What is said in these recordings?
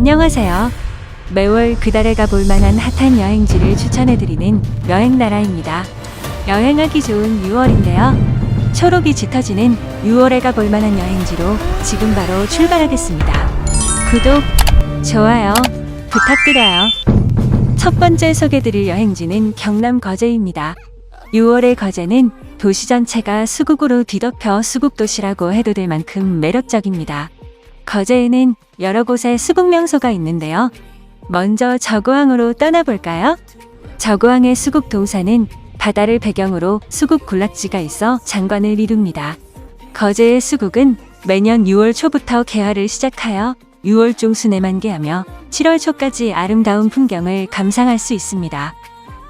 안녕하세요. 매월 그달에 가볼 만한 핫한 여행지를 추천해드리는 여행나라입니다. 여행하기 좋은 6월인데요. 초록이 짙어지는 6월에 가볼 만한 여행지로 지금 바로 출발하겠습니다. 구독, 좋아요 부탁드려요. 첫 번째 소개드릴 여행지는 경남 거제입니다. 6월의 거제는 도시 전체가 수국으로 뒤덮여 수국도시라고 해도 될 만큼 매력적입니다. 거제에는 여러 곳의 수국 명소가 있는데요. 먼저 저구항으로 떠나볼까요? 저구항의 수국 동산은 바다를 배경으로 수국 군락지가 있어 장관을 이룹니다. 거제의 수국은 매년 6월 초부터 개화를 시작하여 6월 중순에 만개하며 7월 초까지 아름다운 풍경을 감상할 수 있습니다.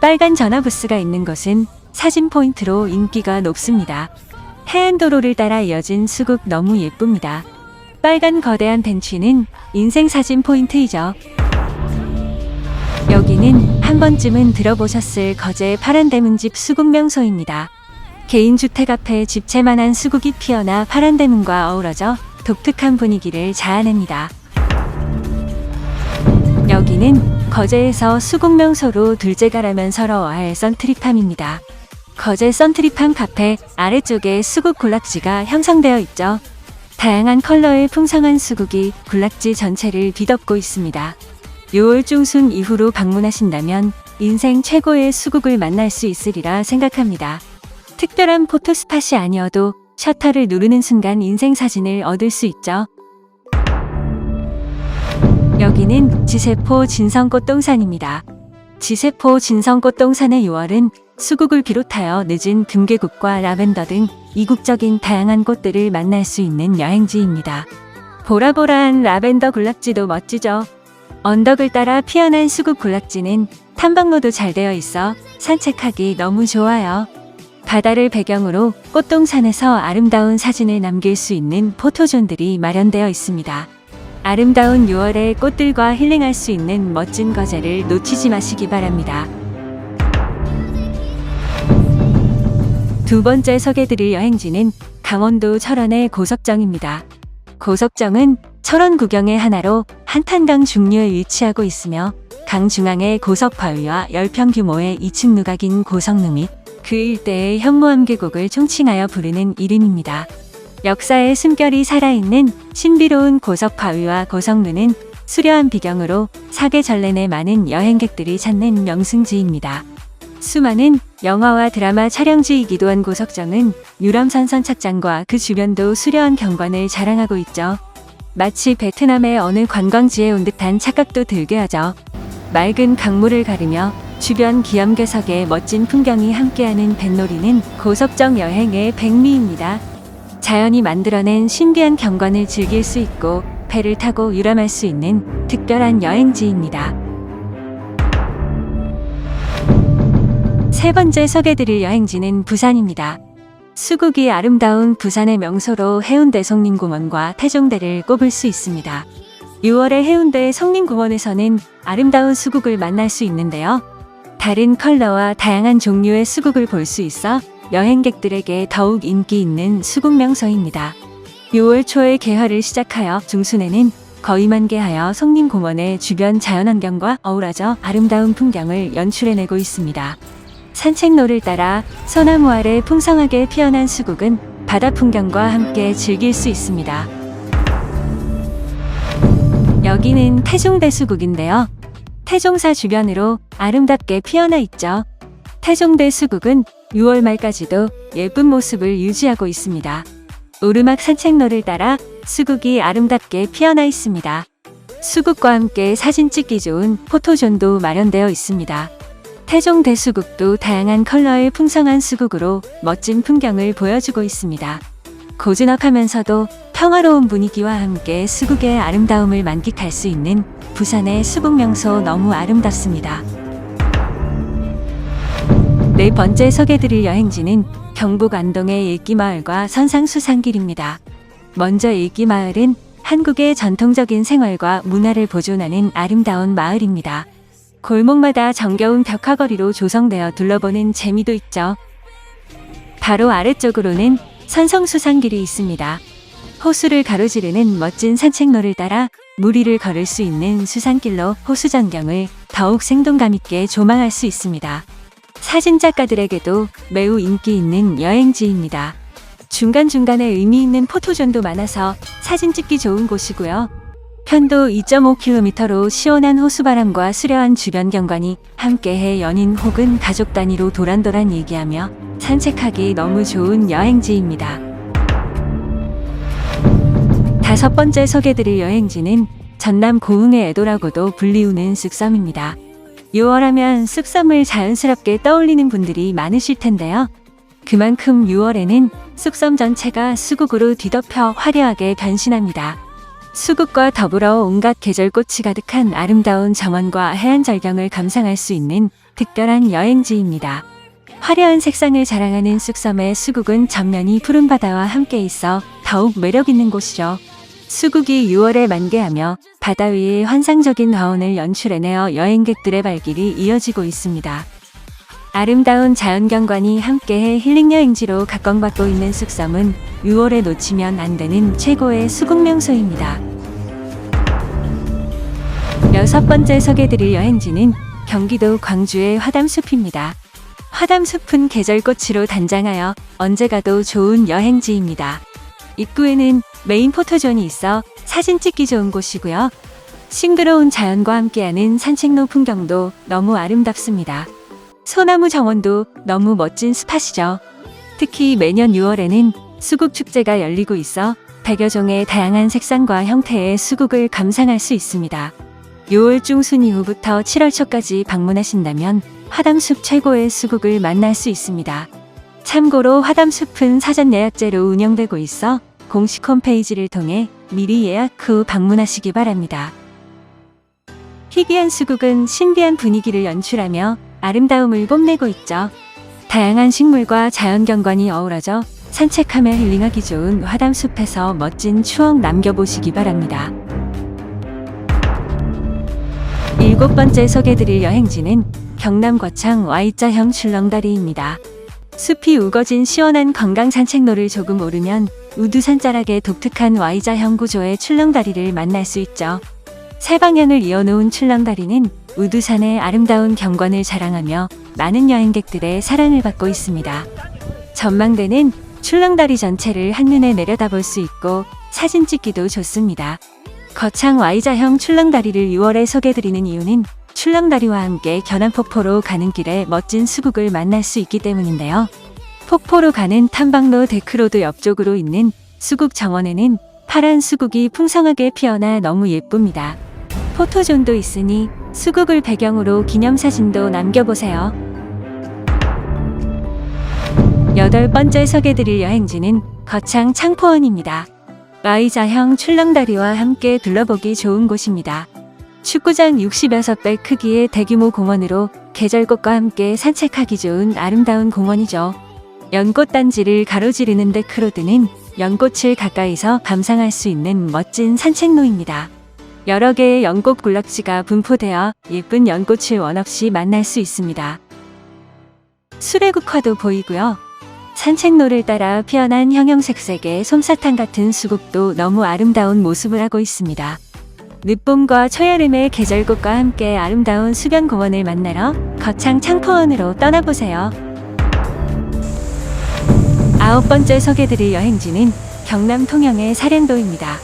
빨간 전화부스가 있는 곳은 사진 포인트로 인기가 높습니다. 해안도로를 따라 이어진 수국 너무 예쁩니다. 빨간 거대한 벤치는 인생 사진 포인트이죠. 여기는 한 번쯤은 들어보셨을 거제 파란 대문집 수국 명소입니다. 개인주택 앞에 집채만한 수국이 피어나 파란 대문과 어우러져 독특한 분위기를 자아냅니다. 여기는 거제에서 수국 명소로 둘째가라면 서러워할 썬트리팜입니다. 거제 썬트리팜 카페 아래쪽에 수국 군락지가 형성되어 있죠. 다양한 컬러의 풍성한 수국이 군락지 전체를 뒤덮고 있습니다. 6월 중순 이후로 방문하신다면 인생 최고의 수국을 만날 수 있으리라 생각합니다. 특별한 포토스팟이 아니어도 셔터를 누르는 순간 인생 사진을 얻을 수 있죠. 여기는 지세포 진성꽃동산입니다. 지세포 진성꽃동산의 6월은 수국을 비롯하여 늦은 금계국과 라벤더 등 이국적인 다양한 꽃들을 만날 수 있는 여행지입니다. 보라보라한 라벤더 군락지도 멋지죠. 언덕을 따라 피어난 수국 군락지는 탐방로도 잘 되어 있어 산책하기 너무 좋아요. 바다를 배경으로 꽃동산에서 아름다운 사진을 남길 수 있는 포토존들이 마련되어 있습니다. 아름다운 6월의 꽃들과 힐링할 수 있는 멋진 거제를 놓치지 마시기 바랍니다. 두 번째 소개드릴 여행지는 강원도 철원의 고석정입니다. 고석정은 철원 구경의 하나로 한탄강 중류에 위치하고 있으며 강 중앙에 고석 바위와 10평 규모의 2층 누각인 고석루 및 그 일대의 현무암 계곡을 총칭하여 부르는 이름입니다. 역사의 숨결이 살아있는 신비로운 고석 바위와 고석루는 수려한 비경으로 사계절내 내 많은 여행객들이 찾는 명승지입니다. 수많은 영화와 드라마 촬영지이기도 한 고석정은 유람선 선 착장과 그 주변도 수려한 경관을 자랑하고 있죠. 마치 베트남의 어느 관광지에 온 듯한 착각도 들게 하죠. 맑은 강물을 가르며 주변 기암괴석의 멋진 풍경이 함께하는 뱃놀이는 고석정 여행의 백미입니다. 자연이 만들어낸 신비한 경관을 즐길 수 있고 배를 타고 유람할 수 있는 특별한 여행지입니다. 세 번째 소개드릴 여행지는 부산입니다. 수국이 아름다운 부산의 명소로 해운대 성림공원과 태종대를 꼽을 수 있습니다. 6월에 해운대 성림공원에서는 아름다운 수국을 만날 수 있는데요. 다른 컬러와 다양한 종류의 수국을 볼 수 있어 여행객들에게 더욱 인기 있는 수국 명소입니다. 6월 초에 개화를 시작하여 중순에는 거의 만개하여 성림공원의 주변 자연환경과 어우러져 아름다운 풍경을 연출해내고 있습니다. 산책로를 따라 소나무 아래 풍성하게 피어난 수국은 바다 풍경과 함께 즐길 수 있습니다. 여기는 태종대 수국인데요. 태종사 주변으로 아름답게 피어나 있죠. 태종대 수국은 6월 말까지도 예쁜 모습을 유지하고 있습니다. 오르막 산책로를 따라 수국이 아름답게 피어나 있습니다. 수국과 함께 사진 찍기 좋은 포토존도 마련되어 있습니다. 태종 대수국도 다양한 컬러의 풍성한 수국으로 멋진 풍경을 보여주고 있습니다. 고즈넉하면서도 평화로운 분위기와 함께 수국의 아름다움을 만끽할 수 있는 부산의 수국 명소 너무 아름답습니다. 네 번째 소개드릴 여행지는 경북 안동의 일기마을과 선상수산길입니다. 먼저 일기마을은 한국의 전통적인 생활과 문화를 보존하는 아름다운 마을입니다. 골목마다 정겨운 벽화거리로 조성되어 둘러보는 재미도 있죠. 바로 아래쪽으로는 선성수산길이 있습니다. 호수를 가로지르는 멋진 산책로를 따라 무리를 걸을 수 있는 수산길로 호수 전경을 더욱 생동감 있게 조망할 수 있습니다. 사진작가들에게도 매우 인기 있는 여행지입니다. 중간중간에 의미 있는 포토존도 많아서 사진 찍기 좋은 곳이고요. 편도 2.5km로 시원한 호수바람과 수려한 주변 경관이 함께해 연인 혹은 가족 단위로 도란도란 얘기하며 산책하기 너무 좋은 여행지입니다. 다섯 번째 소개드릴 여행지는 전남 고흥의 애도라고도 불리우는 쑥섬입니다. 6월하면 쑥섬을 자연스럽게 떠올리는 분들이 많으실 텐데요. 그만큼 6월에는 쑥섬 전체가 수국으로 뒤덮여 화려하게 변신합니다. 수국과 더불어 온갖 계절꽃이 가득한 아름다운 정원과 해안 절경을 감상할 수 있는 특별한 여행지입니다. 화려한 색상을 자랑하는 쑥섬의 수국은 전면이 푸른 바다와 함께 있어 더욱 매력 있는 곳이죠. 수국이 6월에 만개하며 바다 위에 환상적인 화원을 연출해내어 여행객들의 발길이 이어지고 있습니다. 아름다운 자연경관이 함께해 힐링 여행지로 각광받고 있는 쑥섬은 6월에 놓치면 안 되는 최고의 수국 명소입니다. 여섯 번째 소개드릴 여행지는 경기도 광주의 화담숲입니다. 화담숲은 계절꽃으로 단장하여 언제 가도 좋은 여행지입니다. 입구에는 메인 포토존이 있어 사진 찍기 좋은 곳이고요. 싱그러운 자연과 함께하는 산책로 풍경도 너무 아름답습니다. 소나무 정원도 너무 멋진 스팟이죠. 특히 매년 6월에는 수국 축제가 열리고 있어 100여 종의 다양한 색상과 형태의 수국을 감상할 수 있습니다. 6월 중순 이후부터 7월 초까지 방문하신다면 화담숲 최고의 수국을 만날 수 있습니다. 참고로 화담숲은 사전 예약제로 운영되고 있어 공식 홈페이지를 통해 미리 예약 후 방문하시기 바랍니다. 희귀한 수국은 신비한 분위기를 연출하며 아름다움을 뽐내고 있죠. 다양한 식물과 자연 경관이 어우러져 산책하며 힐링하기 좋은 화담숲에서 멋진 추억 남겨보시기 바랍니다. 일곱 번째 소개드릴 여행지는 경남 거창 Y자형 출렁다리입니다. 숲이 우거진 시원한 관광 산책로를 조금 오르면 우두산 자락의 독특한 Y자형 구조의 출렁다리를 만날 수 있죠. 세 방향을 이어놓은 출렁다리는 우두산의 아름다운 경관을 자랑하며 많은 여행객들의 사랑을 받고 있습니다. 전망대는 출렁다리 전체를 한눈에 내려다볼 수 있고 사진 찍기도 좋습니다. 거창 Y자형 출렁다리를 6월에 소개드리는 이유는 출렁다리와 함께 견안폭포로 가는 길에 멋진 수국을 만날 수 있기 때문인데요. 폭포로 가는 탐방로 데크로드 옆쪽으로 있는 수국 정원에는 파란 수국이 풍성하게 피어나 너무 예쁩니다. 포토존도 있으니 수국을 배경으로 기념사진도 남겨보세요. 여덟 번째 소개드릴 여행지는 거창 창포원입니다. Y자형 출렁다리와 함께 둘러보기 좋은 곳입니다. 축구장 66배 크기의 대규모 공원으로 계절꽃과 함께 산책하기 좋은 아름다운 공원이죠. 연꽃 단지를 가로지르는 데크로드는 연꽃을 가까이서 감상할 수 있는 멋진 산책로입니다. 여러 개의 연꽃 군락지가 분포되어 예쁜 연꽃을 원없이 만날 수 있습니다. 수레국화도 보이고요. 산책로를 따라 피어난 형형색색의 솜사탕 같은 수국도 너무 아름다운 모습을 하고 있습니다. 늦봄과 초여름의 계절꽃과 함께 아름다운 수변공원을 만나러 거창 창포원으로 떠나보세요. 아홉 번째 소개드릴 여행지는 경남 통영의 사량도입니다.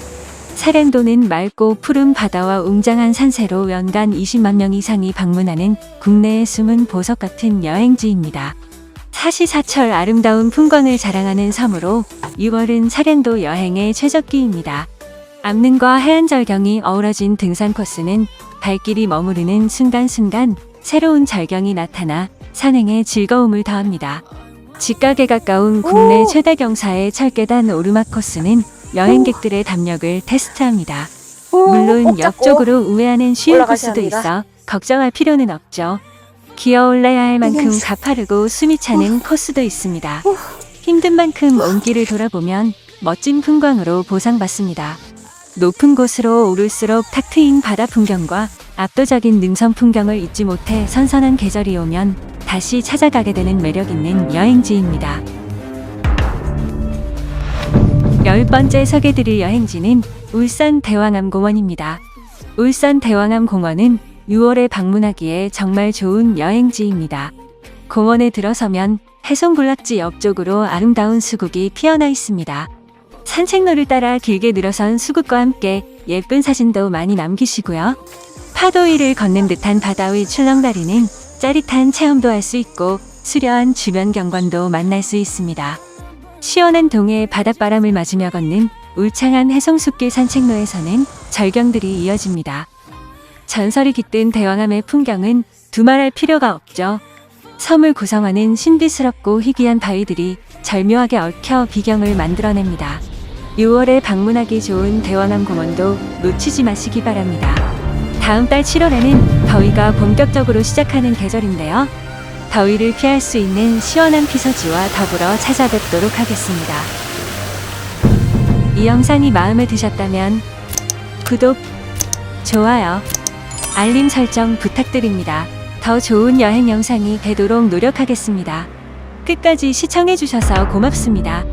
사량도는 맑고 푸른 바다와 웅장한 산세로 연간 20만 명 이상이 방문하는 국내의 숨은 보석 같은 여행지입니다. 사시사철 아름다운 풍광을 자랑하는 섬으로 6월은 사량도 여행의 최적기입니다. 암릉과 해안 절경이 어우러진 등산 코스는 발길이 머무르는 순간순간 새로운 절경이 나타나 산행에 즐거움을 더합니다. 직각에 가까운 국내 오! 최대 경사의 철계단 오르막 코스는 여행객들의 담력을 테스트합니다. 물론 옆쪽으로 우회하는 쉬운 올라가셔야 코스도 합니다. 있어 걱정할 필요는 없죠. 기어 올라야 할 만큼 가파르고 숨이 차는 코스도 있습니다. 힘든 만큼 온 길을 돌아보면 멋진 풍광으로 보상받습니다. 높은 곳으로 오를수록 탁 트인 바다 풍경과 압도적인 능선 풍경을 잊지 못해 선선한 계절이 오면 다시 찾아가게 되는 매력 있는 여행지입니다. 열 번째 소개드릴 여행지는 울산 대왕암 공원입니다. 울산 대왕암 공원은 6월에 방문하기에 정말 좋은 여행지입니다. 공원에 들어서면 해송군락지 옆쪽으로 아름다운 수국이 피어나 있습니다. 산책로를 따라 길게 늘어선 수국과 함께 예쁜 사진도 많이 남기시고요. 파도 위를 걷는 듯한 바다 위 출렁다리는 짜릿한 체험도 할 수 있고 수려한 주변 경관도 만날 수 있습니다. 시원한 동해의 바닷바람을 맞으며 걷는 울창한 해송숲길 산책로에서는 절경들이 이어집니다. 전설이 깃든 대왕암의 풍경은 두말할 필요가 없죠. 섬을 구성하는 신비스럽고 희귀한 바위들이 절묘하게 얽혀 비경을 만들어냅니다. 6월에 방문하기 좋은 대왕암 공원도 놓치지 마시기 바랍니다. 다음 달 7월에는 더위가 본격적으로 시작하는 계절인데요. 더위를 피할 수 있는 시원한 피서지와 더불어 찾아뵙도록 하겠습니다. 이 영상이 마음에 드셨다면 구독, 좋아요, 알림 설정 부탁드립니다. 더 좋은 여행 영상이 되도록 노력하겠습니다. 끝까지 시청해주셔서 고맙습니다.